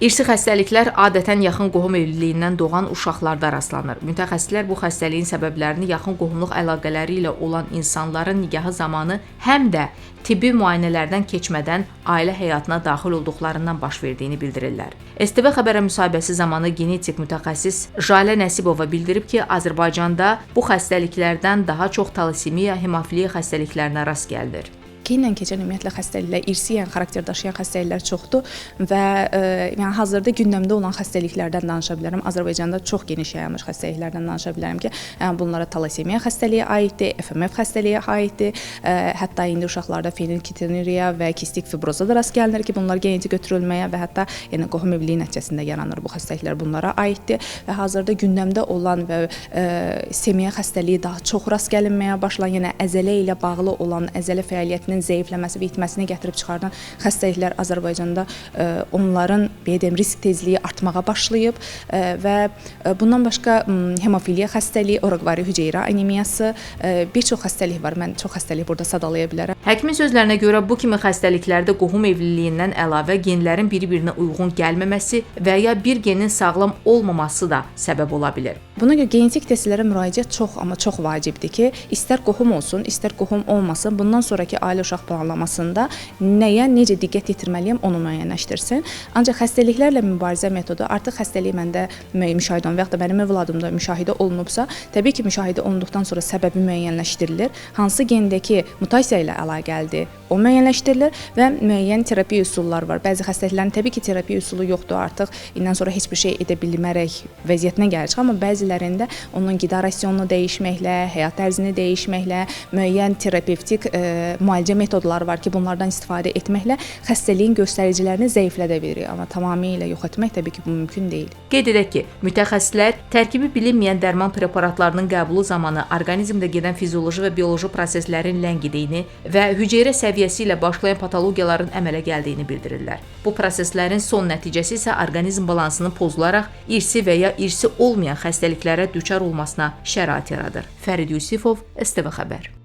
İrsi xəstəliklər adətən yaxın qohum evliliyindən doğan uşaqlarda rastlanır. Mütəxəssislər bu xəstəliyin səbəblərini yaxın qohumluq əlaqələri ilə olan insanların nigahı zamanı həm də tibbi müayinələrdən keçmədən ailə həyatına daxil olduqlarından baş verdiyini bildirirlər. STV xəbərə müsahibəsi zamanı genetik mütəxəssis Jalə Nəsibova bildirib ki, Azərbaycanda bu xəstəliklərdən daha çox talasemiya, hemofiliya xəstəliklərinə rast gəlinir. Genlə keçən ümumiyyətlə xəstəliklər, irsi yəni xarakter daşıyan xəstəliklər çoxdur və e, yəni hazırda gündəmdə olan xəstəliklərdən danışa bilərəm. Azərbaycanda çox geniş yayılmış xəstəliklərdən danışa bilərəm ki, yəni bunlara talasemiya xəstəliyi aiddir, FMF xəstəliyi aiddir. E, hətta indi uşaqlarda fenilketonuriya və kistik fibroza da rast gəlinir ki, bunlar genetik götürülməyə və hətta yəni qohum evliliyi nəticəsində yaranır bu xəstəliklər bunlara aiddir və hazırda gündəmdə olan və e, semiya xəstəliyi daha çox rast gəlinməyə başlayan, yəni əzələ ilə bağlı olan əzələ fəaliyyətinin zəifləməsi və itməsini gətirib çıxardan xəstəliklər Azərbaycanda e, onların belə deyim risk tezliyi artmağa başlayıb e, və e, bundan başqa hemofiliya xəstəliyi, oroqvari hüceyrə anemiyası, bir çox xəstəlik var. Mən çox xəstəlik burada sadalaya bilərəm. Həkimin sözlərinə görə bu kimi xəstəliklərdə qohum evliliyindən əlavə genlərin bir-birinə uyğun gəlməməsi və ya bir genin sağlam olmaması da səbəb ola bilər. Buna görə genetik testlərə müraciət çox amma çox vacibdir ki, istər qohum olsun, istər qohum olmasın, bundan sonrakı ailə uşaq planlamasında nəyə necə diqqət yetirməliyəm onu müəyyənləşdirsin. Ancaq xəstəliklərlə mübarizə metodu artıq xəstəlik məndə mü- müşahidə olunub və yaxud da mənim övladımda müşahidə olunubsa, təbii ki, müşahidə olunduqdan sonra səbəbi müəyyənləşdirilir. Hansı gendəki mutasiya ilə əlaqəlidir, o müəyyənləşdirilir və müəyyən terapiya üsulları var. Bəzi xəstəliklərin təbii ki, terapiya üsulu yoxdur artıq. İndən sonra heç bir şey edə bilmərək vəziyyətinə gəlir. Amma bəzilərində onun qida rasionunu dəyişməklə, həyat tərzini dəyişməklə, müəyyən terapevtik e, müalicə metodları var ki, bunlardan istifadə etməklə xəstəliyin göstəricilərini zəiflədə bilirik, amma tamamilə yox etmək təbii ki, bu mümkün deyil. Qeyd edək ki, mütəxəssislər tərkibi bilinməyən dərman preparatlarının qəbulu zamanı orqanizmdə gedən fizioloji və bioloji proseslərin ləngidiyini və hüceyrə səviyyəsi ilə başlayan patologiyaların əmələ gəldiyini bildirirlər. Bu proseslərin son nəticəsi isə orqanizm balansının pozularaq irsi və ya irsi olmayan xəstəliklərə düçar olmasına şərait yaradır. Fərid Yusifov, STV xəbər.